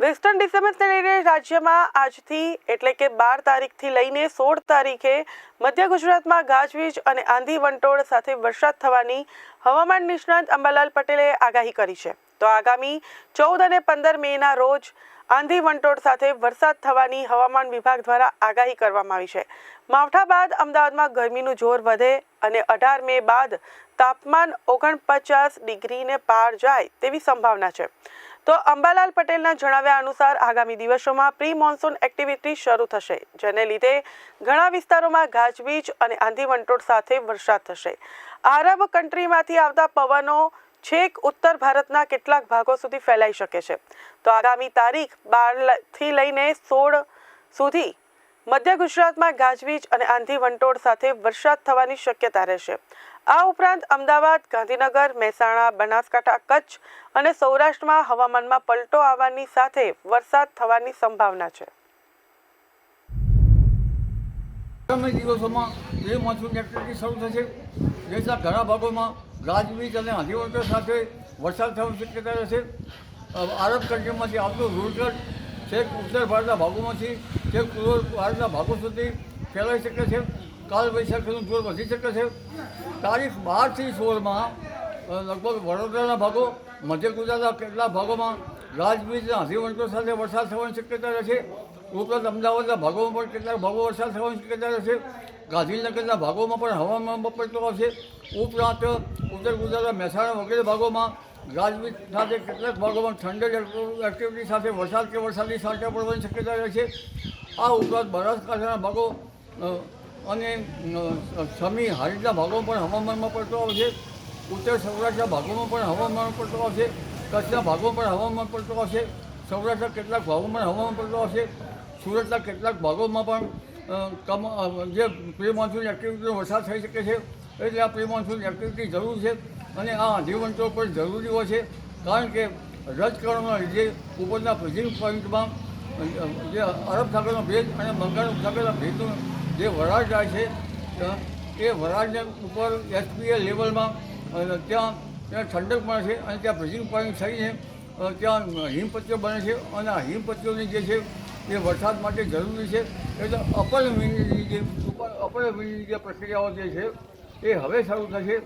Western ડિસ્ટર્બન્સને લઈને રાજ્યમાં આજથી એટલે કે બાર તારીખથી લઈને સોળ તારીખે મધ્ય ગુજરાતમાં ગાજવીજ અને આંધી વંટોળ સાથે વરસાદ થવાની હવામાન નિષ્ણાંત અંબાલાલ પટેલે આગાહી કરી છે. તો આગામી ચૌદ અને પંદર મેના રોજ આંધી વંટોળ સાથે વરસાદ થવાની હવામાન વિભાગ દ્વારા આગાહી કરવામાં આવી છે. માવઠા બાદ અમદાવાદમાં ગરમીનું જોર વધે અને અઢાર મે બાદ તાપમાન ઓગણપચાસ ડિગ્રીને પાર જાય તેવી સંભાવના છે. તો અંબાલાલ પટેલના જણાવ્યા અનુસાર આગામી દિવસોમાં પ્રી મોન્સૂન એક્ટિવિટી શરૂ થશે, જેને લીધે ઘણા વિસ્તારોમાં ગાજવીજ અને આંધી વંટોળ સાથે વરસાદ થશે. આરબ કન્ટ્રીમાંથી આવતા પવનો છેક ઉત્તર ભારતના કેટલાક ભાગો સુધી ફેલાઈ શકે છે. તો આગામી તારીખ બારથી લઈને સોળ સુધી મધ્ય ગુજરાતમાં ગાજવીજ અને આંધી વંટોળ સાથે વરસાદ થવાની શક્યતા રહેશે. આ ઉપરાંત અમદાવાદ, ગાંધીનગર, મહેસાણા, બનાસકાંઠા, કચ્છ અને સૌરાષ્ટ્રમાં હવામાનમાં પલટો આવવાની સાથે વરસાદ થવાની સંભાવના છે. આગામી દિવસોમાં પ્રી મોન્સૂન એક્ટિવિટી શરૂ થશે. દેશના ઘણા ભાગોમાં ગાજવીજ અને આંધીવંટર સાથે વરસાદ થવાની શક્યતા રહેશે. આરબ કન્ટ્રીમાંથી આવતું રૂરકટ છેક ઉત્તર ભારતના ભાગોમાંથી છેક પૂર્વ ભારતના ભાગો સુધી ફેલાઈ શકે છે. કાલ વૈશાખીનું જોર વધી શકે છે. તારીખ બારથી સોળમાં લગભગ વડોદરાના ભાગો, મધ્ય ગુજરાતના કેટલાક ભાગોમાં ગાજવીજના અને સાથે વરસાદ થવાની શક્યતા રહેશે. ઉપરાંત અમદાવાદના ભાગોમાં પણ કેટલાક ભાગો વરસાદ થવાની શક્યતા રહેશે. ગાંધીનગરના ભાગોમાં પણ હવામાન બપડતો આવશે. ઉપરાંત ઉત્તર ગુજરાતના મહેસાણા વગેરે ભાગોમાં ગાજવીજ સાથે કેટલાક ભાગોમાં ઠંડક એક્ટિવિટી સાથે વરસાદ કે વરસાદની સાંટા પડવાની શક્યતા રહેશે. આ ઉપરાંત બનાસકાંઠાના ભાગો અને સમી હારીજના ભાગોમાં પણ હવામાનમાં પડતો આવશે. ઉત્તર સૌરાષ્ટ્રના ભાગોમાં પણ હવામાન પડતો આવશે. કચ્છના ભાગોમાં પણ હવામાન પડતો આવશે. સૌરાષ્ટ્રના કેટલાક ભાગોમાં હવામાન પડતો આવશે. સુરતના કેટલાક ભાગોમાં પણ કમ જે પ્રી મોન્સૂન એક્ટિવિટીનો વરસાદ થઈ શકે છે, એટલે આ પ્રી મોન્સૂન એક્ટિવિટી જરૂર છે અને આ આંધીવંટો પણ જરૂરી હોય છે. કારણ કે રજકરણના લીધે ઉપરના ફ્રીઝિંગ પોઈન્ટમાં જે અરબ સાગરનો ભેજ અને બંગાળ સાગરના ભેજનું જે વરાળ જાય છે એ વરાળને ઉપર એસપીએ લેવલમાં ત્યાં ત્યાં ઠંડક પણ છે અને ત્યાં બ્રિજિંગ પાણી થઈને છે. ત્યાં હિમપત્તીઓ બને છે અને આ હિમપત્તીઓની જે છે, એ વરસાદ માટે જરૂરી છે. એટલે અપર વિન્ડની જે અપર વિન્ડની જે પ્રક્રિયાઓ જે છે, એ હવે શરૂ થશે.